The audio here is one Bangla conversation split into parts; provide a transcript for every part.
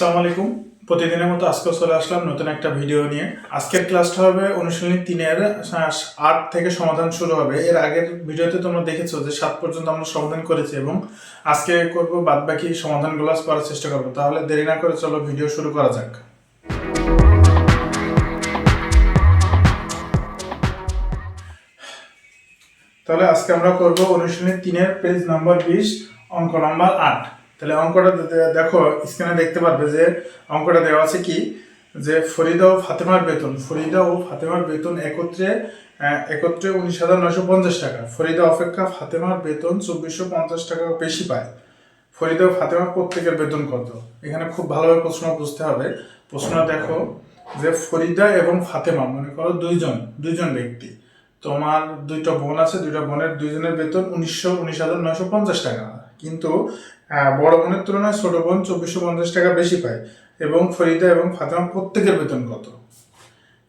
আসসালামু আলাইকুম। প্রতিদিনের মতো আজকেও চলে আসলাম নতুন একটা ভিডিও নিয়ে। আজকের ক্লাসটা হবে অনুশীলনী তিনের আট থেকে সমাধান শুরু হবে। এর আগের ভিডিওতে তোমরা দেখেছ যে সাত পর্যন্ত আমরা সমাধান করেছি এবং আজকে করব বাদ বাকি সমাধানগুলো করার চেষ্টা করব। তাহলে দেরি না করে চলো ভিডিও শুরু করা যাক। তাহলে আজকে আমরা করব অনুশীলনী তিনের, পেজ নাম্বার বিশ, অঙ্ক নাম্বার আট। তাহলে অঙ্কটা দেখো স্ক্রিনে দেখতে পারবে যে, অঙ্কটা দেওয়া আছে কি? যে ফরিদা ও ফাতেমার বেতন, ফরিদা ও ফাতেমার বেতন একত্রে একত্রে উনিশ হাজার নয়শো পঞ্চাশ টাকা। ফরিদা অপেক্ষা ফাতেমার বেতন চব্বিশশো পঞ্চাশ টাকা বেশি পায়। ফরিদা ও ফাতেমার প্রত্যেকের বেতন কত? এখানে খুব ভালোভাবে প্রশ্ন বুঝতে হবে। প্রশ্ন দেখো, যে ফরিদা এবং ফাতেমা, মনে করো দুইজন দুইজন ব্যক্তি। তোমার দুইটা বোন আছে, দুইটা বোনের দুইজনের বেতন উনিশশো, উনিশ হাজার নয়শো পঞ্চাশ টাকা। কিন্তু বড় বোনের তুলনায় ছোট বোন চব্বিশশো পঞ্চাশ টাকা বেশি পায় এবং ফরিদা এবং ফাতেমা প্রত্যেকের বেতন কত?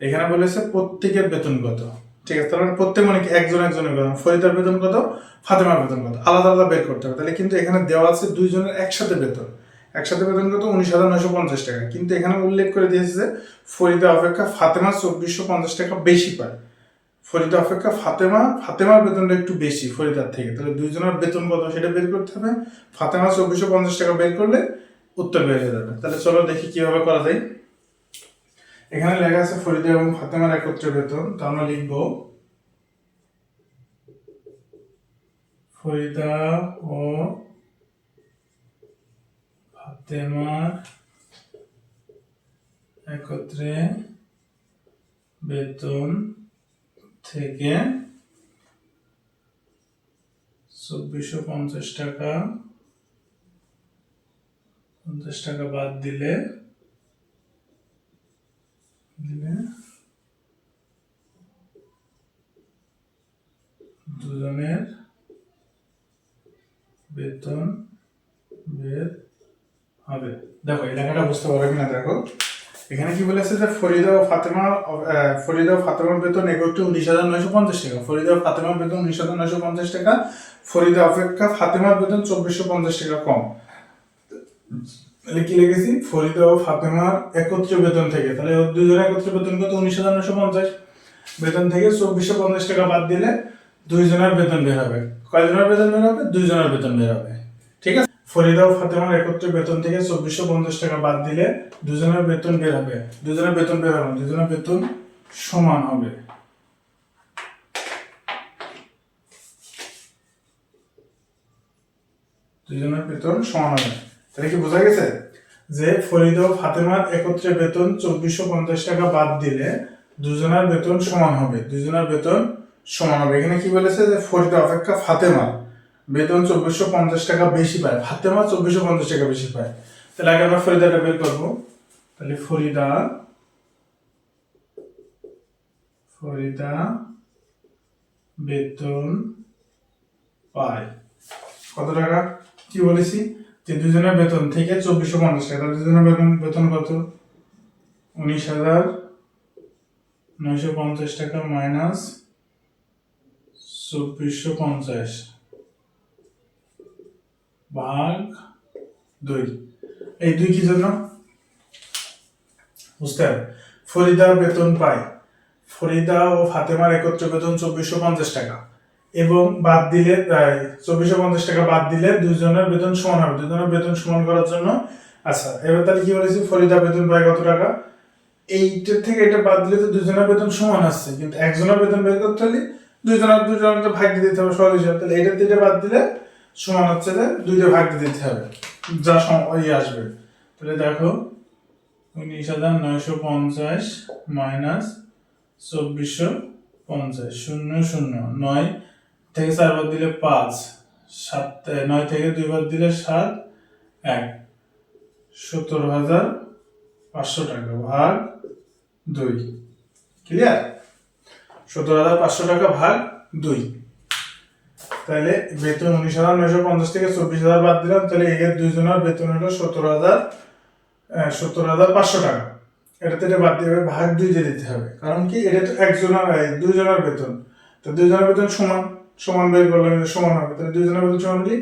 এখানে বলেছে প্রত্যেকের বেতন কত? ঠিক আছে মানে প্রত্যেক মানে একজন একজনের বেতন? ফরিদার বেতন কত? ফাতেমার বেতন কত? আলাদা আলাদা বের করতে হবে। তাহলে কিন্তু এখানে দেওয়া আছে দুইজনের একসাথে বেতন। একসাথে বেতন কত? উনিশ হাজার নয়শো পঞ্চাশ টাকা। কিন্তু এখানে উল্লেখ করে দিয়েছে যে ফরিদা অপেক্ষা ফাতেমা চব্বিশশো পঞ্চাশ টাকা বেশি পায়। ফরিদা অপেক্ষা ফাতেমা, ফাতেমার বেতনটা একটু বেশি ফরিদার থেকে। তাহলে দুইজনের বেতন কত সেটা বের করতে হবে। ফাতেমা চব্বিশশো পঞ্চাশ টাকা বের করলে উত্তর বের হয়ে যাবে। তাহলে চলো দেখি কীভাবে করা যায়। এখানে লেখা আছে ফরিদা এবং ফাতেমার একত্রে বেতন। তো আমরা লিখব ফরিদা ও ফাতেমার একত্রে বেতন থেকে চব্বিশশো পঞ্চাশ টাকা পঞ্চাশ টাকা বাদ দিলে দিলে দুজনের বেতন বের হবে। দেখো, এই বুঝতে পারবে কিনা দেখো। এখানে কি বলেছে যে ফরিদা ও ফাতেমা ফরিদা ও ফাতেমার বেতন একত্রে উনিশ হাজার নয়শো পঞ্চাশ টাকা। ফরিদা ও ফাতেমার বেতন উনিশ হাজার নয়শো পঞ্চাশ টাকা, ফরিদা অপেক্ষা ফাতেমার বেতন চব্বিশশো পঞ্চাশ টাকা কম। তাহলে কি লিখেছি? ফরিদা ও ফাতেমার একত্রে বেতন থেকে, তাহলে দুজনের একত্রে বেতন কত? উনিশ হাজার নয়শো পঞ্চাশ। বেতন থেকে চব্বিশশো পঞ্চাশ টাকা বাদ দিলে দুইজনের বেতন বের হবে। কয়জনের বেতন বের হবে? দুইজনের বেতন বের হবে। ফরিদা ও ফাতেমার একত্রে বেতন থেকে চব্বিশশো পঞ্চাশ টাকা বাদ দিলে দুজনের বেতন বের হবে। দুজনের বেতন বের হবে দুজনের বেতন সমান হবে। দুজনের বেতন সমান হবে। তাহলে কি বোঝা গেছে? যে ফরিদা ও ফাতেমার একত্রে বেতন চব্বিশশো পঞ্চাশ টাকা বাদ দিলে দুজনের বেতন সমান হবে, দুজনের বেতন সমান হবে। এখানে কি বলেছে যে ফরিদা অপেক্ষা ফাতেমা? বেতন চব্বিশশো পঞ্চাশ টাকা বেশি পায়। ফাতেমা চব্বিশশো পঞ্চাশ টাকা বেশি পায়। তাহলে আগে আমরা ফরিদাটা বের করব। তাহলে ফরিদা ফরিদা বেতন পায়। কত টাকা? কি বলেছি? যে দুজনের বেতন থেকে চব্বিশশো পঞ্চাশ টাকা। তাহলে দুজনের বেতন বেতন কত? উনিশ হাজার নয়শো পঞ্চাশ টাকা মাইনাস চব্বিশশো পঞ্চাশ। ভাগ দুই। এই দুই কি জন্য বুঝতে হবে। ফরিদা বেতন পায়। ফরিদা ও ফাতেমার একত্রে বেতন চব্বিশশো পঞ্চাশ টাকা এবং বাদ দিলে চব্বিশশো পঞ্চাশ টাকা বাদ দিলে দুজনের বেতন সমান হবে। দুজনের বেতন সমান করার জন্য আচ্ছা এবার তাহলে কি বলেছি? ফরিদা বেতন পায় কত টাকা? এইটার থেকে এটা বাদ দিলে তো দুজনের বেতন সমান আসছে কিন্তু একজনের বেতন বের করতে হলে দুজনের দুজনের ভাগ দিতে হবে সহজ হিসাব। তাহলে এটা থেকে বাদ দিলে সমান হচ্ছে যে দুইটা ভাগ দিতে হবে। যা সম- ওই আসবে। তাহলে দেখো উনিশ হাজার নয়শো পঞ্চাশ মাইনাস চব্বিশশো পঞ্চাশ, শূন্য শূন্য। নয় থেকে চার বাদ দিলে পাঁচ, সাত নয় থেকে দুই বাদ দিলে সাত, এক। সতেরো হাজার পাঁচশো টাকা ভাগ দুই। ক্লিয়ার সতেরো হাজার পাঁচশো টাকা ভাগ দুই। তাহলে বেতন উনিশ হাজার নয়শো পঞ্চাশ থেকে চব্বিশ হাজার বাদ দিলাম, তাহলে এর দুইজনের বেতন হলো সতেরো হাজার সত্তর হাজার পাঁচশো টাকা। এটাতে এটা বাদ দিয়ে ভাগ দুই দিয়ে দিতে হবে। কারণ কি, এটা তো একজনের দুইজনের বেতন। তো দুইজনের বেতন সমান সমান বের করলে সমান হবে। তাহলে দুইজনের বেতন সমান কি?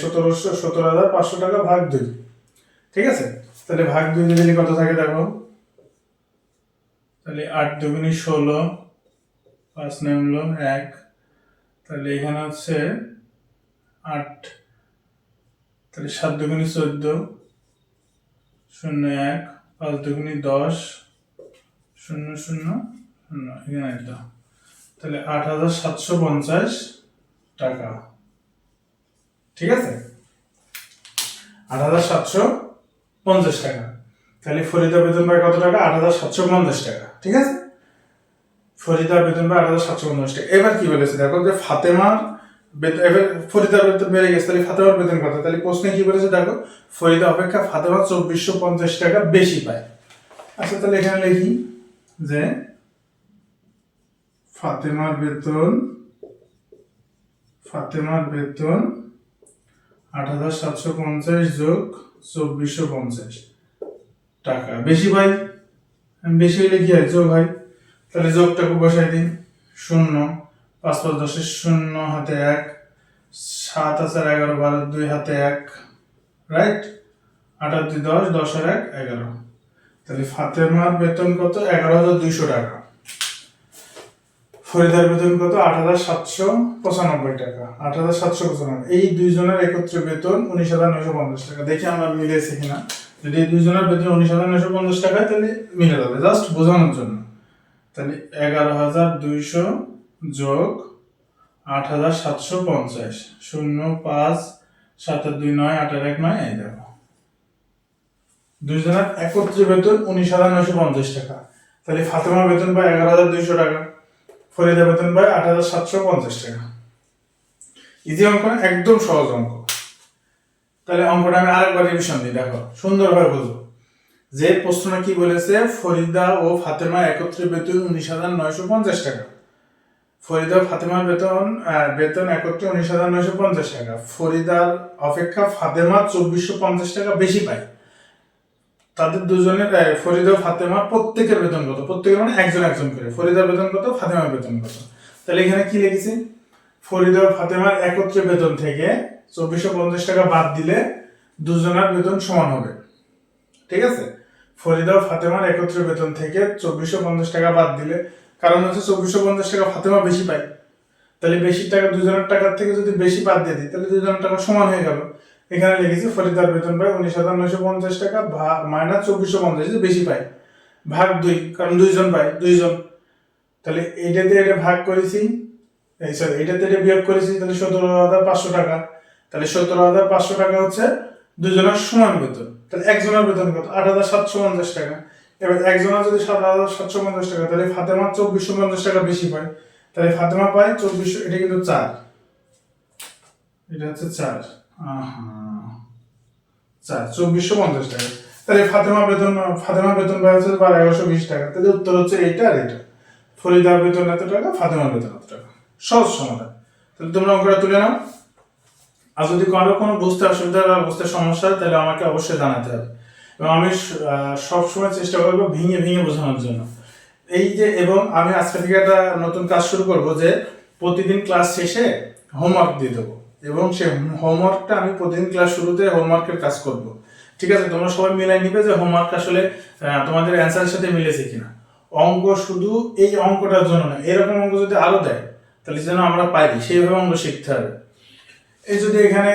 সতেরোশো সতেরো হাজার পাঁচশো টাকা ভাগ দুই। ঠিক আছে? তাহলে ভাগ দুই দিয়ে দিলে কত থাকে দেখো? তাহলে আট দুগুনি ষোলো, পাঁচ নয় হলো এক। তাহলে এখানে হচ্ছে আট, তাহলে সাত দুগুনি চোদ্দ, শূন্য এক, পাঁচ দুগুনি দশ, শূন্য শূন্য শূন্য, এখানে তাহলে আট হাজার সাতশো পঞ্চাশ টাকা। ঠিক আছে? আট হাজার সাতশো পঞ্চাশ টাকা। তাহলে ফরিদা বেতন পায় কত টাকা? আট হাজার সাতশো পঞ্চাশ টাকা। ঠিক আছে? ফরিদা বেতন পায় আট হাজার সাতশো পঞ্চাশ টাকা। এবার কি বলেছে? দেখো যে ফাতেমার বেতন এবার ফরিদার বেতন বেড়ে গেছে, তাহলে ফাতেমার বেতন কত? তাহলে প্রশ্নে কি বলেছে দেখো? ফরিদা অপেক্ষা ফাতেমা চব্বিশশো পঞ্চাশ টাকা বেশি পায়। আচ্ছা তাহলে এখানে লিখি যে ফাতেমার বেতন ফাতেমার বেতন আট হাজার সাতশো পঞ্চাশ যোগ চব্বিশশো পঞ্চাশ টাকা। বেশি ভাই? বেশি হলে কি হয়? যোগ হয়। তাহলে যোগটাকে বসাই দিন শূন্য, পাঁচ পাঁচ দশের শূন্য হাতে এক, সাত হাজার এগারো, বারো দুই হাতে এক রাইট আর দুই দশ দশ আর এক, এগারো। তাহলে ফাতেমার বেতন কত? এগারো হাজার দুইশো টাকা। ফরিদার বেতন কত? আট হাজার সাতশো পঁচানব্বই টাকা। আট হাজার সাতশো পঁচানব্বই। এই দুইজনের একত্রে বেতন উনিশ হাজার নয়শো পঞ্চাশ টাকা। দেখি আমরা মিলেছি কিনা। যদি এই দুইজনের বেতন উনিশ হাজার নয়শো পঞ্চাশ টাকা তাহলে মিলে যাবে। জাস্ট বোঝানোর জন্য। তাহলে এগারো হাজার দুইশো যোগ আট হাজার সাতশো পঞ্চাশ। শূন্য পাঁচ, সাত আর দুই নয়, আট আর এক নয়, এই দেখো। দুইজনের একত্রে বেতন উনিশ হাজার নয়শো পঞ্চাশ টাকা। তাহলে ফাতেমা বেতন পায় এগারো হাজার দুইশো টাকা ফরিদা বেতন পায় আট হাজার সাতশো পঞ্চাশ টাকা। ইজি অঙ্ক একদম সহজ অঙ্ক। তাহলে অঙ্কটা আমি আরেকবার রিভিশন দিই, দেখো। সুন্দরভাবে বুঝব যে প্রশ্ন কি বলেছে, ফরিদা ও ফাতেমা একত্রে বেতন উনিশ হাজার নয়শো পঞ্চাশ টাকা। ফরিদা ফাতেমার বেতন বেতন একত্রে উনিশ হাজার নয়শো পঞ্চাশ টাকা। ফরিদার অপেক্ষা ফাতেমা চব্বিশশো পঞ্চাশ টাকা বেশি পায়। তাদের দুজনের ফরিদা ফাতেমা প্রত্যেকের বেতন কত? প্রত্যেকের মানে একজন একজন করে। ফরিদার বেতন কত, ফাতেমার বেতন কত? তাহলে এখানে কি লিখেছি? ফরিদা ফাতেমার একত্রে বেতন থেকে চব্বিশশো পঞ্চাশ টাকা বাদ দিলে দুজনের বেতন সমান হবে। ঠিক আছে? ফরিদা ফাতেমার একত্রে বেতন থেকে চব্বিশশো পঞ্চাশ টাকা বাদ দিলে। কারণ হচ্ছে চব্বিশশো পঞ্চাশ টাকা ফাতেমা বেশি পায়। তাহলে বেশি টাকা দুজনের টাকার থেকে যদি বেশি বাদ দিয়ে দিই, তাহলে দুজনের টাকা সমান হয়ে গেল। এখানে লিখেছি ফরিদার বেতন পায় উনিশ হাজার নয়শো পঞ্চাশ টাকা ভাগ মাইনাস চব্বিশশো পঞ্চাশ বেশি পায়। ভাগ দুই, কারণ দুইজন পায়, দুইজন। তাহলে এইটাতে এটা ভাগ করেছি, এই সরি এইটাতে এটা বিয়োগ করেছি, তাহলে সতেরো হাজার পাঁচশো টাকা। তাহলে সতেরো হাজার পাঁচশো টাকা হচ্ছে দুজনের সমান বেতন। তাহলে একজনের বেতন কত? আট হাজার সাতশো পঞ্চাশ টাকা। এবার একজনের যদি সাত হাজার সাতশো পঞ্চাশ টাকা, তাহলে ফাতেমা চব্বিশশো পঞ্চাশ টাকা বেশি পায়। তাহলে ফাতেমা পায় চব্বিশশো, এটা কিন্তু চার। এটা হচ্ছে চার। চার, চব্বিশশো পঞ্চাশ টাকা। তাহলে ফাতেমা বেতন ফাতেমা বেতন পায় হচ্ছে বারো এগারোশো বিশ টাকা। তাহলে উত্তর হচ্ছে এইটা আর এটা ফরিদার বেতন এত টাকা, ফাতেমার বেতন এত টাকা। সহজ সমাধান। তাহলে তোমরা অঙ্কটা তুলে নাও। আর যদি কারও কোনো বুঝতে অসুবিধা বা বুঝতে সমস্যা হয়, তাহলে আমাকে অবশ্যই জানাতে হবে। এবং আমি সবসময় চেষ্টা করব ভেঙে ভেঙে বোঝানোর জন্য। এই যে, এবং আমি আজকে থেকে একটা নতুন কাজ শুরু করব যে, প্রতিদিন ক্লাস শেষে হোমওয়ার্ক দিয়ে দেবো। এবং সেই হোমওয়ার্কটা আমি প্রতিদিন ক্লাস শুরুতে হোমওয়ার্কের কাজ করব। ঠিক আছে? তোমরা সবাই মিলাই নিবে যে হোমওয়ার্ক আসলে তোমাদের অ্যান্সারের সাথে মিলেছে কিনা। অঙ্ক শুধু এই অঙ্কটার জন্য না, এরকম অঙ্ক যদি আরও দেয়, তাহলে যেন আমরা পারি। সেইভাবে অঙ্ক শিখতে হবে। এই যদি এখানে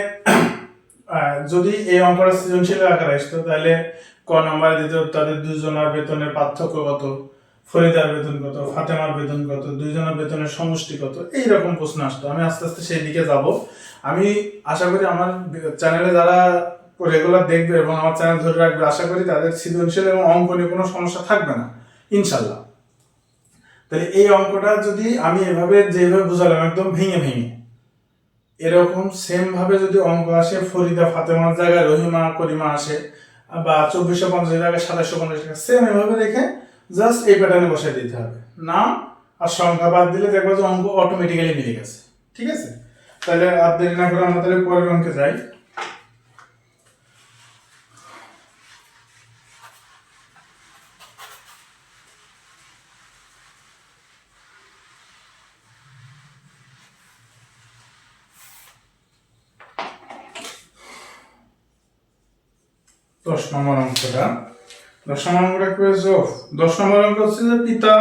যদি এই অঙ্কটা সৃজনশীল আকারে আসতো, তাহলে ক নাম্বার দিত, তাদের দুজনের বেতনের পার্থক্য কত? ফরিদার বেতন কত? ফাতেমার বেতন কত? দুইজনের বেতনের সমষ্টি কত? এইরকম প্রশ্ন আসতো। আমি আস্তে আস্তে সেই দিকে যাব। আমি আশা করি আমার চ্যানেলে যারা রেগুলার দেখবে এবং আমার চ্যানেল ধরে রাখবে, আশা করি তাদের সৃজনশীল এবং অঙ্ক নিয়ে কোনো সমস্যা থাকবে না ইনশাল্লাহ তাহলে এই অঙ্কটা যদি আমি এভাবে যেভাবে বুঝালাম, একদম ভেঙে ভেঙে এরকম সেম ভাবে যদি অঙ্ক আসে, ফরিদা, ফাতেমার জায়গায় রহিমা, করিমা আসে, বা চব্বিশশো পঞ্চাশ জায়গায় সাতাশশো পঞ্চাশ টাকা সেম এভাবে রেখে জাস্ট এই প্যাটার্নে বসাই দিতে হবে। নাম আর সংখ্যা বাদ দিলে দেখব যে অঙ্ক অটোমেটিক্যালি মিলে গেছে। ঠিক আছে? তাহলে আর দেরি না করে আমরা তাহলে পরের অঙ্কে যাই। দশ নম্বর অঙ্কটা। দশ নম্বর অঙ্কটা কি হয়েছে? দশ নম্বর অঙ্ক হচ্ছে যে পিতা,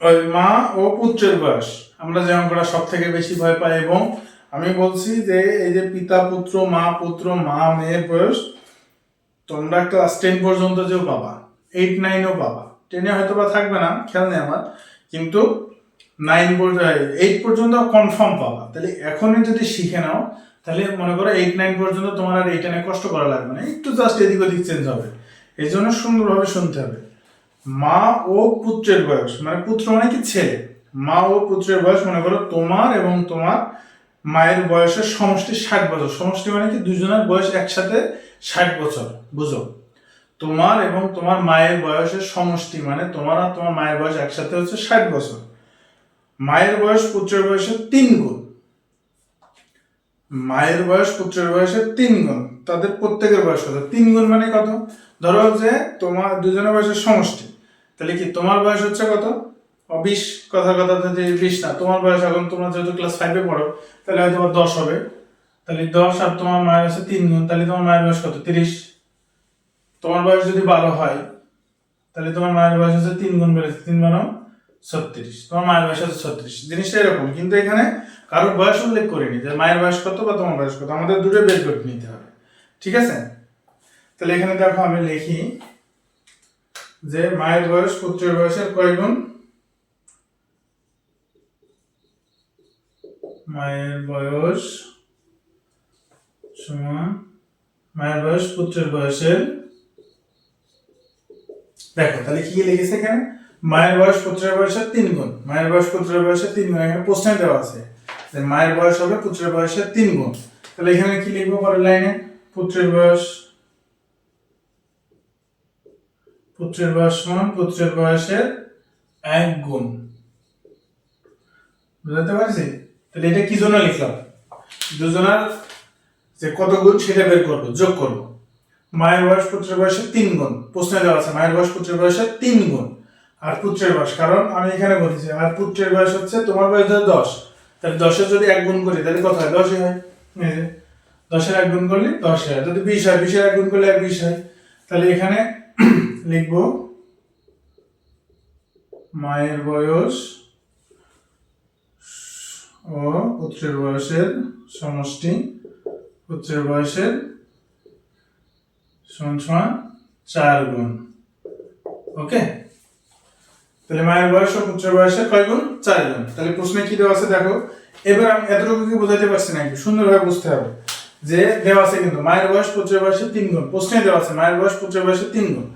ওই মা ও পুত্রের বয়স। আমরা যে অঙ্কটা সব থেকে বেশি ভয় পাই এবং আমি বলছি যে এই যে পিতা, পুত্র, মা পুত্র, মা, মেয়ের বয়স, তোমরা ক্লাস টেন পর্যন্ত যেও পাবা, এইট নাইনও পাবা। টেনে হয়তো বা থাকবে না, খেয়াল নেই আমার, কিন্তু নাইন পর্যন্ত এইট পর্যন্ত কনফার্ম পাবা। তাহলে এখনই যদি শিখে নাও তাহলে মনে করো এইট নাইন পর্যন্ত তোমার আর এইটা নিয়ে কষ্ট করা লাগবে না। একটু জাস্ট এদিক ওদিক চেঞ্জ হবে। এই জন্য সুন্দরভাবে শুনতে হবে। মা ও পুত্রের বয়স মানে পুত্র মানে কি ছেলে? মা ও পুত্রের বয়স, মনে করো তোমার এবং তোমার মায়ের বয়সের সমষ্টি ষাট বছর। সমষ্টি মানে কি দুজনের বয়স একসাথে ষাট বছর, বুঝো? তোমার এবং তোমার মায়ের বয়সের সমষ্টি মানে তোমার আর তোমার মায়ের বয়স একসাথে হচ্ছে ষাট বছর। মায়ের বয়স পুত্রের বয়সের তিন গুণ। মায়ের বয়স, পুত্রের বয়সের তিন গুণ। তাদের প্রত্যেকের বয়স কত? তিন গুণ মানে কত? ধরো যে তোমার দুজনের বয়সের সমষ্টি। তাহলে কি তোমার বয়স হচ্ছে কত? বিশ। কথার কথা যদি বিশ না, তোমার বয়স এখন তোমরা যেহেতু ক্লাস ফাইভে পড়ো, তাহলে হয়তো দশ হবে। তাহলে দশ আর তোমার মায়ের হচ্ছে তিন গুণ, তাহলে তোমার মায়ের বয়স কত? তিরিশ। তোমার বয়স যদি বারো হয়, তাহলে তোমার মায়ের বয়স হচ্ছে তিন গুণ বেড়েছে। তিন বারো ছত্রিশ। তোমার মায়ের বয়স হচ্ছে ছত্রিশ। জিনিসটা এরকম, কিন্তু এখানে কারোর বয়স উল্লেখ করিনি। যে মায়ের বয়স কত বা তোমার বয়স কত? আমাদের দুটো বের করে নিতে হবে। ঠিক আছে? তাহলে এখানে দেখো আমি লিখি যে মায়ের বয়স পুত্রের বয়সের কয় গুণ? মায়ের বয়স সমান মায়ের বয়স পুত্রের বয়সের দেখো, তাহলে কি লিখেছে এখানে? মায়ের বয়স পুত্রের বয়সের তিন গুণ, মায়ের বয়স পুত্রের বয়সের তিন গুণ, এখানে প্রশ্নে দেওয়া আছে যে মায়ের বয়স হবে পুত্রের বয়সের তিন গুণ। তাহলে এখানে কি লিখব পরের লাইনে? পুত্রের বয়স পুত্রের বয়স সমান পুত্রের বয়সের এক গুণ। বুঝতে পারছি? তাহলে এটা কি জন্য লিখলাম? দুজনের যে কত গুণ সেটা বের করব, যোগ করব। মায়ের বয়স পুত্রের বয়সের তিন গুণ, প্রশ্নে দেওয়া আছে মায়ের বয়স পুত্রের বয়সের তিন গুণ। আর পুত্রের বয়স, কারণ আমি এখানে বলেছি, আর পুত্রের বয়স হচ্ছে তোমার বয়স ধরো দশ। তাহলে দশের যদি এক গুণ করি, তাহলে কত হয়? দশই হয়। দশের এক গুণ করলে দশ হয়। যদি বিশ হয়, বিশের এক গুণ করলে এক বিশ হয়। তাহলে এখানে লিখব, মায়ের বয়স ও পুত্রের বয়সের সমষ্টি, পুত্রের বয়সের সমান সমান চার গুণ। ওকে তাহলে মায়ের বয়স ও পুত্রের বয়সের কয় গুণ? চার গুণ। তাহলে প্রশ্নে কি দেওয়া আছে? দেখো। এবার আমি এতটুকু কি বোঝাতে পারছি না সুন্দরভাবে বুঝতে হবে যে দেওয়া আছে কিন্তু মায়ের বয়স, পুত্রের বয়সের তিন গুণ। প্রশ্নে দেওয়া আছে মায়ের বয়স, পুত্রের বয়সের তিন গুণ।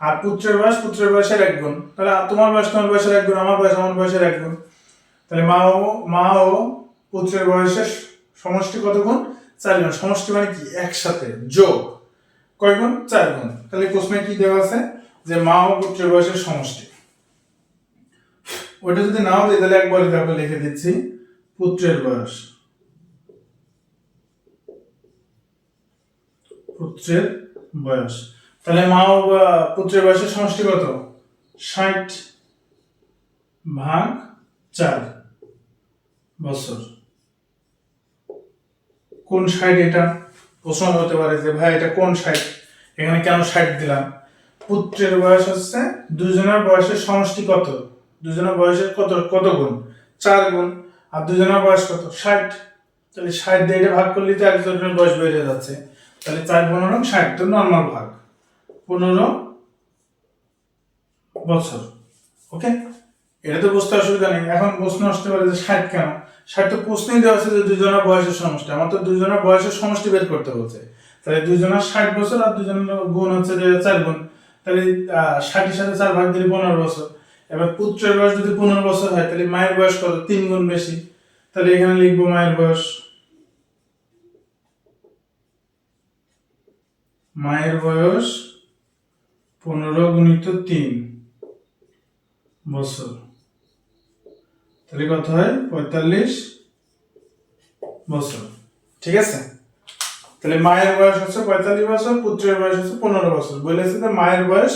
আর পুত্রের বয়স, পুত্রের বয়সের এক গুণ। তাহলে তোমার বয়স, তোমার বয়সের এক গুণ, আমার বয়স, আমার বয়সের এক গুণ। তাহলে মা ও মা ও পুত্রের বয়সের সমষ্টি কত গুণ? চার গুণ। সমষ্টি মানে কি? একসাথে। যোগ। কয় গুণ? চার গুণ। তাহলে প্রশ্নে কি দেওয়া আছে? যে মা ও পুত্রের বয়সের সমষ্টি। ওটা যদি নাও দিই, তাহলে একবারে দেখো লিখে দিচ্ছি, পুত্রের বয়স। পুত্রের বয়স। তাহলে মা ও পুত্রের বয়সের সমষ্টি কত? ষাট ভাগ চার বছর। কোন ষাট এটা? প্রশ্ন হতে পারে যে, ভাই, এটা কোন ষাট? এখানে কেন ষাট দিলাম? পুত্রের বয়স হচ্ছে, দুজনের বয়সের সমষ্টি কত? দুজনের বয়সের কত কত গুণ? চার গুণ। আর দুজনের বয়স কত? ষাট। তাহলে ষাট দিয়ে এটা ভাগ করলে তো একজনের বয়স বেড়ে যাচ্ছে। তাহলে চার পনেরো ষাট, তো নর্মাল ভাগ। পনেরো বছর। ওকে? এটা তো বুঝতে অসুবিধা নেই। এখন প্রশ্ন আসতে পারে যে ষাট কেন? ষাট তো প্রশ্নই দেওয়া আছে যে দুজনের বয়সের সমষ্টি। আমার তো দুজনের বয়সের সমষ্টি বের করতে বলছে। তাহলে দুজনের ষাট বছর আর দুজনের গুণ হচ্ছে চার গুণ। তাহলে ষাটের সাথে চার ভাগ দিলে পনেরো বছর। এবার পুত্রের বয়স যদি পনেরো বছর হয়, তাহলে মায়ের বয়স কত? তিন গুণ বেশি। তাহলে এখানে লিখব মায়ের বয়স। মায়ের বয়স পনেরো গুণিত তিন বছর। তাহলে কত হয়? পঁয়তাল্লিশ বছর। ঠিক আছে? তাহলে মায়ের বয়স হচ্ছে পঁয়তাল্লিশ বছর, পুত্রের বয়স হচ্ছে পনেরো বছর। বলেছে যে মায়ের বয়স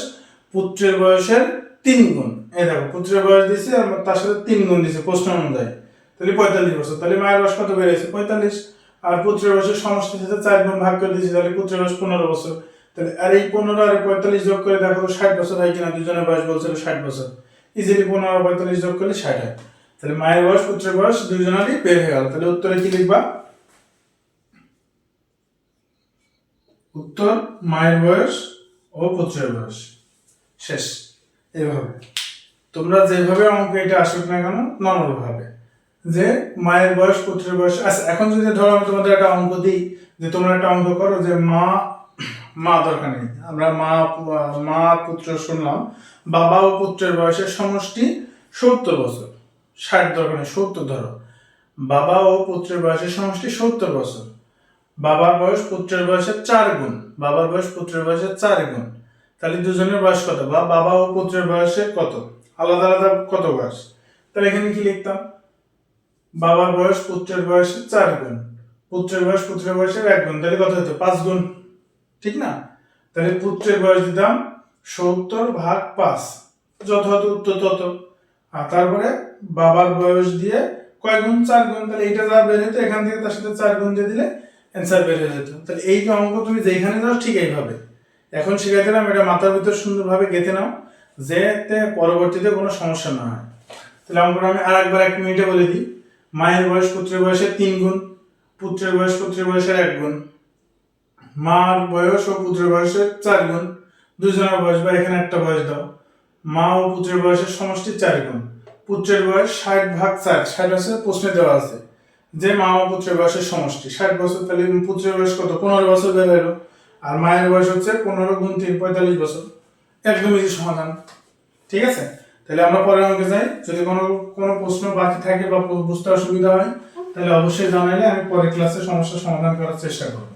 পুত্রের বয়সের তিন গুণ। এই দেখো পুত্রের বয়স আর তার সাথে তিন গুণ দিছে, প্রশ্ন অনুযায়ী। তাহলে পঁয়তাল্লিশ বছর, তাহলে মায়ের বয়স কত বেড়েছে পঁয়তাল্লিশ। আর পুত্রের বয়সের সমষ্টির সাথে চার গুণ ভাগ করে দিয়েছে তাহলে পুত্রের বয়স পনেরো বছর। তাহলে, আর এই পনেরো আর পঁয়তাল্লিশ যোগ করে দেখো, ষাট বছর হয় কিনা, দুজনের বয়স বলছিল ষাট বছর। ইজিলি পনেরো পঁয়তাল্লিশ যোগ করলে ষাট হয়। তাহলে মায়ের বয়স পুত্রের বয়স, দুজনেরই বের হয়ে গেল। তাহলে উত্তরে কি লিখবা? উত্তর, মায়ের বয়স ও পুত্রের বয়স। শেষ। এভাবে। তোমরা যেভাবে আমাকে এটা আসুক না কেন নর্মাল ভাবে যে মায়ের বয়স, পুত্রের বয়স আচ্ছা এখন যদি ধরো আমি তোমাদের একটা অঙ্ক দিই, যে তোমরা একটা অঙ্ক করো যে মা মা দরকার নেই। আমরা মা মা, পুত্র শুনলাম, বাবা ও পুত্রের বয়সের সমষ্টি সত্তর বছর। ষাট দরকার নেই, সত্তর ধরো। বাবা ও পুত্রের বয়সের সমষ্টি সত্তর বছর। বাবার বয়স, পুত্রের বয়সের চার গুণ। বাবার বয়স, পুত্রের বয়সের চার গুণ। তাহলে দুজনের বয়স কত? বা বাবা ও পুত্রের বয়সের কত? আলাদা আলাদা কত বয়স? তাহলে এখানে কি লিখতাম? বাবার বয়স পুত্রের বয়সের চার গুণ। পুত্রের বয়স পুত্রের বয়সের এক গুণ। তাহলে কত হতো? পাঁচ গুণ। ঠিক না? তাহলে পুত্রের বয়স দিতাম সত্তর ভাগ পাঁচ। হতো উত্তর তত। আর তারপরে বাবার বয়স দিয়ে কয় গুণ? চার গুণ। তাহলে এইটা যা বের হতো এখান থেকে তার সাথে চার গুণ দিয়ে দিলে অ্যান্সার বের হয়ে যেত। তাহলে এই অঙ্ক তুমি যেখানে যাও ঠিক এইভাবে। এখন শিখাই দিলাম, এটা মাথার ভিতর সুন্দরভাবে গেঁথে নাও। যেতে পরবর্তীতে কোনো সমস্যা না হয়। তাহলে অঙ্কটা আমি আর একবার এক মিনিটে বলে দিই। মায়ের বয়স পুত্রের বয়সের তিন গুণ, পুত্রের বয়স পুত্রের বয়সের এক গুণ, মার বয়স ও পুত্রের বয়সের চার গুণ, দুজনের বয়স বা এখানে একটা বয়স দাও। মা ও পুত্রের বয়সের সমষ্টি চার গুণ, পুত্রের বয়স ষাট ভাগ চার, ষাট আছে, প্রশ্নে দেওয়া আছে। যে মা ও পুত্রের বয়সের সমষ্টি, ষাট বছর, তাহলে পুত্রের বয়স কত? পনেরো বছর বের হলো, আর মায়ের বয়স হচ্ছে পনেরো গুণ তিন, পঁয়তাল্লিশ বছর। একদম ইজি সমাধান। ঠিক আছে? তাহলে আমরা পরের অঙ্কে যাই। যদি কোনো কোনো প্রশ্ন বাকি থাকে বা বুঝতে অসুবিধা হয়, তাহলে অবশ্যই জানাইলে আমি পরের ক্লাসে সমস্যার সমাধান করার চেষ্টা করব।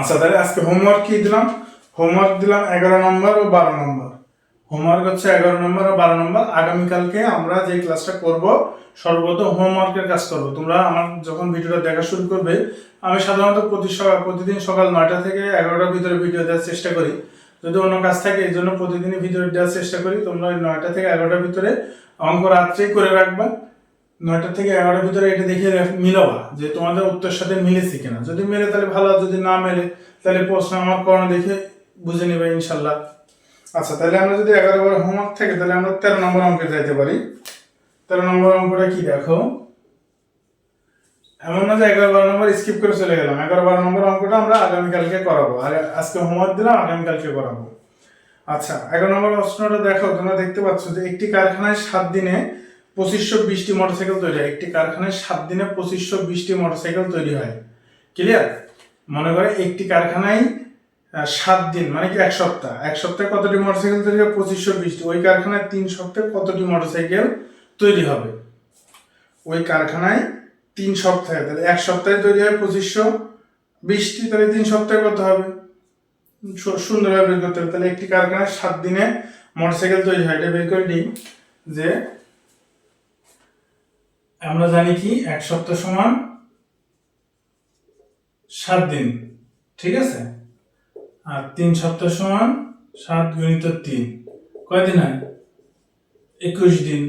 আচ্ছা তাহলে আজকে হোমওয়ার্ক কি দিলাম? হোমওয়ার্ক দিলাম এগারো নম্বর ও বারো নম্বর। হোমওয়ার্ক হচ্ছে এগারো নম্বর ও বারো নম্বর। আগামীকালকে আমরা যে ক্লাসটা করব সর্বত হোমওয়ার্কের কাজ করব। তোমরা আমার যখন ভিডিওটা দেখা শুরু করবে, আমি সাধারণত প্রতি প্রতিদিন সকাল নয়টা থেকে এগারোটার ভিতরে ভিডিও দেওয়ার চেষ্টা করি। যদি অন্য কাজ থাকে, এই জন্য প্রতিদিনই ভিডিও দেওয়ার চেষ্টা করি। তোমরা নয়টা থেকে এগারোটার ভিতরে অঙ্ক রাত্রেই করে রাখবা। নয়টা থেকে এগারোটার ভিতরে এটা দেখে মিলাবা যে তোমাদের উত্তর সাথে মিলেছে কিনা। যদি মেলে তাহলে ভালো যদি না মেলে তাহলে প্রশ্ন আমার করানো দেখে বুঝে নেবে ইনশাল্লাহ। আচ্ছা তাহলে আমরা যদি এগারো বার হোমওয়ার্ক থাকে, তাহলে আমরা তেরো নম্বর অঙ্কে যাইতে পারি। তেরো নম্বর অঙ্কটা কি দেখো? এমন না যে এগারো বারো নম্বর স্কিপ করে চলে গেলাম। এগারো বারো নম্বর অঙ্কটা আমরা আগামীকালকে করাবো। আর আজকে হোমওয়ার্ক দিলাম, আগামীকালকে করাবো। আচ্ছা এগারো নম্বর প্রশ্নটা দেখো, তোমরা দেখতে পাচ্ছ যে একটি কারখানায় সাত দিনে পঁচিশশো বিশটি মোটরসাইকেল তৈরি হয়। একটি কারখানায় সাত দিনে পঁচিশশো বিশটি মোটরসাইকেল তৈরি হয়। ক্লিয়ার মনে করে একটি কারখানায় সাত দিন মানে কি এক সপ্তাহ? এক সপ্তাহে কতটি মোটরসাইকেল তৈরি হয় পঁচিশশো বিশটি ওই কারখানায় তিন সপ্তাহে কতটি মোটরসাইকেল তৈরি হবে? ওই কারখানায় তিন সপ্তাহে, তাহলে এক সপ্তাহে তৈরি হয় পঁচিশশো বিশটি তাহলে তিন সপ্তাহে কত হবে? সুন্দরভাবে বের করতে হবে। তাহলে একটি কারখানায় সাত দিনে মোটরসাইকেল তৈরি হয়। এটা বের করে দিই যে আমরা জানি কি, এক সপ্তাহ সমান সাত দিন, ঠিক আছে? আর তিন সপ্তাহ সমান সাত গুণিত তিন। কয়দিন হয়? একুশ দিন।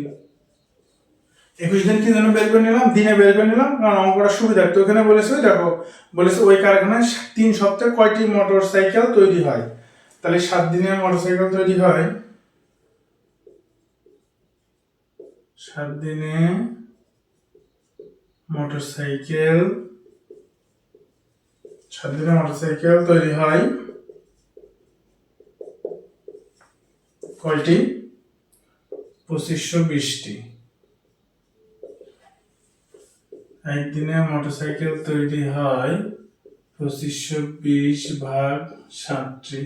একুশ দিন কি জন্য বের করে নিলাম, দিনে বের করে নিলাম কারণ অঙ্কটা সুবিধা তো ওখানে বলেছে দেখো, বলেছে ওই কারখানায় তিন সপ্তাহে কয়টি মোটর সাইকেল তৈরি হয়? তাহলে সাত দিনে মোটর সাইকেল তৈরি হয়, সাত দিনে মোটর সাইকেল সাত দিনে মোটর সাইকেল তৈরি হয় কয়টি? পঁচিশশো বিশটি। একদিনে মোটরসাইকেল তৈরি হয় পঁচিশশো বিশ ভাগ সাতটি।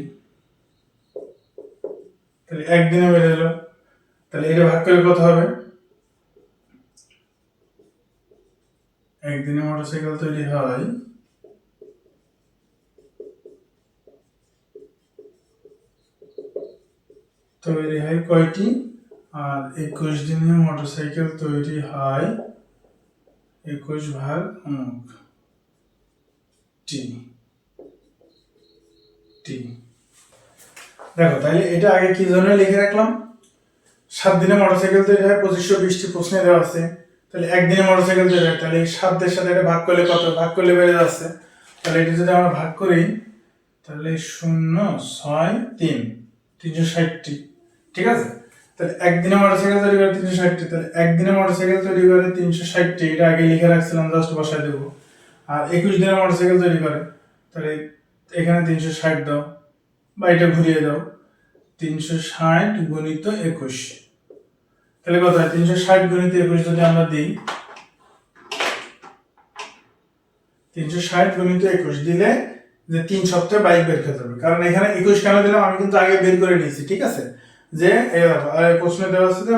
তাহলে একদিনে বেড়ে এলো তাহলে এটা ভাগ করে কত হবে? একদিনে মোটরসাইকেল তৈরি হয় তৈরি হয় কয়টি? আর একুশ দিনে মোটরসাইকেল তৈরি হয় একুশ ভাগ অমুক। টি টি দেখো তাহলে এটা আগে কি জন্য লিখে রাখলাম? সাত দিনে মোটরসাইকেল তৈরি হয়, পঁচিশশো বিশটি প্রশ্নে দেওয়া আছে। তাহলে একদিনে মোটরসাইকেল তৈরি হয় তাহলে সাতদের সাথে এটা ভাগ করলে কত? ভাগ করলে বেড়ে যাচ্ছে। তাহলে এটা যদি আমরা ভাগ করি তাহলে শূন্য ছয় তিন। তিনশো ষাটটি। ঠিক আছে? তাহলে একদিনে মোটরসাইকেল তৈরি করে তিনশো ষাটটি তাহলে একদিনে মোটরসাইকেল তৈরি করে তিনশো ষাটটি এটা আগে লিখে রাখছিলাম জাস্ট বসায় দেবো। আর একুশ দিনে মোটরসাইকেল তৈরি করে, তাহলে এখানে তিনশো ষাট দাও, বা এটা ঘুরিয়ে দাও, তিনশো ষাট গুণিত একুশ। তাহলে কত হয়? তিনশো ষাট গুণিত একুশ যদি আমরা দিই, তিনশো ষাট গুণিত একুশ দিলে যে তিন সপ্তাহে বাইক বের করতে হবে। কারণ এখানে একুশ কেন দিলাম? আমি কিন্তু আগে বের করে নিয়েছি, ঠিক আছে? যে প্রশ্নে দেওয়া আছে যে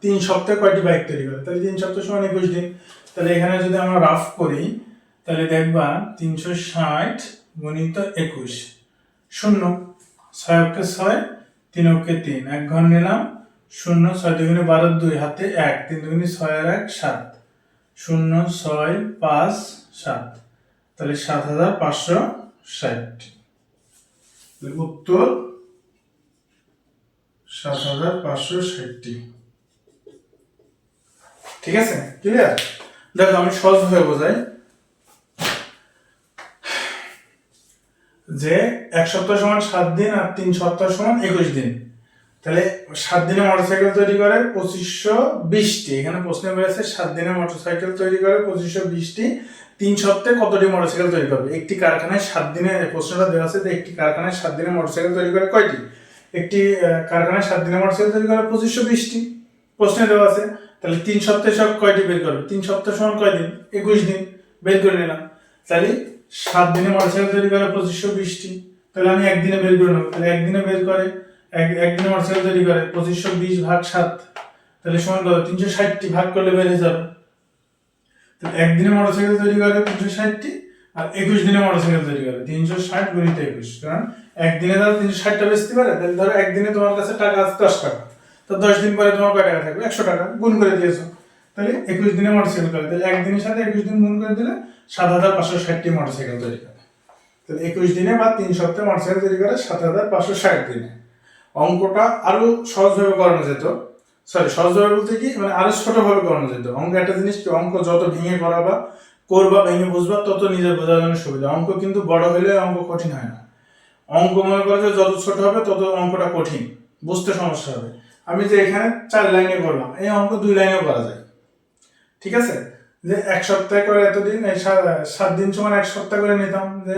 তিন সপ্তাহে কয়টি বাইক তৈরি করে? তাহলে তিন সপ্তাহ সমান একুশ দিন। তাহলে এখানে যদি আমরা রাফ করি, তাহলে দেখবা তিনশো ষাট গুণিত একুশ। শূন্য। ছয় অক্ষে ছয়, তিন অক্ষে তিন। এক ঘর নিলাম। শূন্য, ছয় দুগুণে বারো, দুই। হাতে এক। তিন দুগুণে ছয় আর এক, সাত। শূন্য, ছয়, পাঁচ, সাত। তাহলে সাত হাজার পাঁচশো ষাট। উত্তর সাত হাজার পাঁচশো ষাটটি ঠিক আছে? ক্লিয়ার দেখো, আমি সহজভাবে বোঝাই। যে এক সপ্তাহ সমান সাত দিন আর তিন সপ্তাহ সমান একুশ দিন। তাহলে সাত দিনে মোটরসাইকেল তৈরি করে পঁচিশশো বিশটি এখানে প্রশ্ন বেড়েছে, সাত দিনে মোটরসাইকেল তৈরি করে পঁচিশশো বিশটি তিন সপ্তাহে কতটি মোটরসাইকেল তৈরি করবে? একটি কারখানায় সাত দিনে, প্রশ্নটা দেওয়া আছে যে একটি কারখানায় সাত দিনে মোটরসাইকেল তৈরি করে কয়টি? একটি কারখানায় সাত দিনে মোটরসাইকেল তৈরি করে পঁচিশশো বিশটি প্রশ্নে দেওয়া আছে। তাহলে তিন সপ্তাহে সব কয়টি বের করবে? তিন সপ্তাহ সমান কয় দিন? একুশ দিন। বের করে নিলাম। তাহলে সাত দিনে মোটরসাইকেল তৈরি করে পঁচিশশো বিশটি। তাহলে আমি একদিনে বের করে নেব। তাহলে একদিনে বের করে, এক, একদিনে মোটরসাইকেল তৈরি করে, পঁচিশশো বিশ ভাগ সাত। তাহলে সমান কত? তিনশো ষাটটি ভাগ করলে বেড়ে যাবে। তাহলে একদিনে মোটরসাইকেল তৈরি করে তিনশো ষাটটি, আর একুশ দিনে মোটরসাইকেল তৈরি করে তিনশো ষাট গুণিত একুশ, কারণ একদিনে ধরো তিনশো ষাটটা বেচতে পারে, তাহলে ধরো একদিনে তোমার কাছে টাকা আছে দশ টাকা। তো দশ দিন পরে তোমার কয় টাকা থাকবে? একশো টাকা, গুণ করে দিয়েছ। তাহলে একুশ দিনে মোটরসাইকেল করে, তাহলে একদিনের সাথে একুশ দিন গুণ করে দিলে সাত হাজার পাঁচশো ষাটটি মোটরসাইকেল তৈরি করে। তাহলে একুশ দিনে বা তিন সপ্তাহে মোটরসাইকেল তৈরি করে সাত হাজার পাঁচশো ষাট দিনে। অঙ্কটা আরও সহজভাবে করানো যেত। সরি সহজভাবে বলতে কি মানে আরও ছোটভাবে করানো যেত। অঙ্ক একটা জিনিস কি, অঙ্ক যত ভেঙে করাবা, করবা, ভেঙে বুঝবা, তত নিজের বোঝার জন্য সুবিধা। অঙ্ক কিন্তু বড় হলে অঙ্ক কঠিন হয় না। অঙ্ক মনে করো যে যত ছোট হবে তত অঙ্কটা কঠিন, বুঝতে সমস্যা হবে। আমি যে এখানে চার লাইনে করলাম, এই অঙ্ক দুই লাইনেও করা যায়। ঠিক আছে? যে এক সপ্তাহে করে এতদিন, এই সাত দিন সমান এক সপ্তাহ করে নিতাম, যে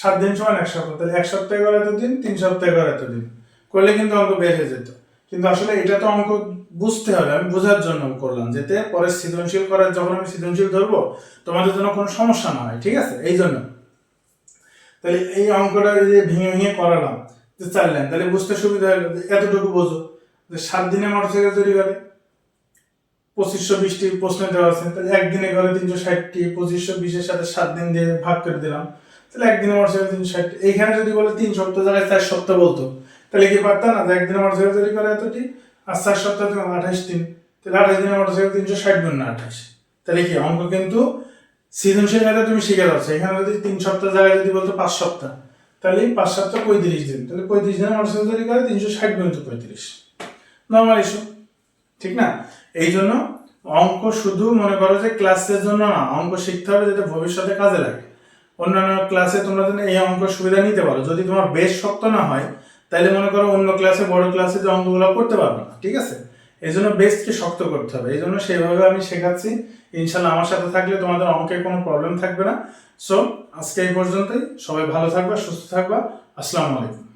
সাত দিন সমান এক সপ্তাহ, তাহলে এক সপ্তাহে করে এতদিন, তিন সপ্তাহে করে এতদিন। করলে কিন্তু অঙ্ক বের হয়ে যেত। কিন্তু আসলে এটা তো অঙ্ক বুঝতে হবে, আমি বোঝার জন্য করলাম, যাতে পরে সৃজনশীল করার যখন আমি সৃজনশীল ধরবো, তোমাদের জন্য কোনো সমস্যা না হয়, ঠিক আছে? এই জন্য। তাহলে এই অঙ্কটা যে ভেঙে ভেঙে করালাম যে চার লাইন তাহলে বুঝতে সুবিধা হলো এতটুকু বোঝো। যে সাত দিনে মোটরসাইকেল তৈরি করে, পঁচিশশো বিশটি প্রশ্ন দেওয়া আছে, তাহলে একদিনে করে তিনশো ষাটটি, পঁচিশশো বিশের সাথে সাত দিন দিয়ে ভাগ করে দিলাম। তাহলে একদিনে মোটরসাইকেল তিনশো ষাটটি। এইখানে যদি বলে তিন সপ্তাহ জায়গায় চার সপ্তাহ বলতো, তাহলে কি পারতাম না? যে একদিনে মোটরসাইকেল তৈরি করে এতটি, আর চার সপ্তাহ আঠাশ দিন। তাহলে আঠাশ দিনে মোটরসাইকেল তিনশো ষাট গুণ না আঠাশ। তাহলে কি, অঙ্ক কিন্তু সৃজনশীল মেধা তুমি শিখে যাচ্ছ। এখানে যদি তিন সপ্তাহ জায়গায় যদি বলতো পাঁচ সপ্তাহ, তাহলে পাঁচ সপ্তাহ পঁয়ত্রিশ দিন। তাহলে পঁয়ত্রিশ দিনে মোটরসাইকেল তৈরি করে, তিনশো ষাট গুণিত পঁয়ত্রিশ। নর্মাল ইস্যু ঠিক না? এই জন্য অঙ্ক শুধু মনে করো যে ক্লাসের জন্য না, অঙ্ক শিখতে হবে যাতে ভবিষ্যতে কাজে লাগে। অন্যান্য ক্লাসে তোমরা যেন এই অঙ্ক সুবিধা নিতে পারো। যদি তোমার বেশ শক্ত না হয়, তাহলে মনে করো অন্য ক্লাসে বড় ক্লাসে যে অঙ্কগুলো করতে পারবে না, ঠিক আছে? এই জন্য বেসকে শক্ত করতে হবে। এই জন্য সেইভাবে আমি শেখাচ্ছি ইনশাল্লাহ আমার সাথে থাকলে তোমাদের অঙ্কে কোনো প্রবলেম থাকবে না। সো আজকে এই পর্যন্তই। সবাই ভালো থাকবা, সুস্থ থাকবা। আসসালামু আলাইকুম।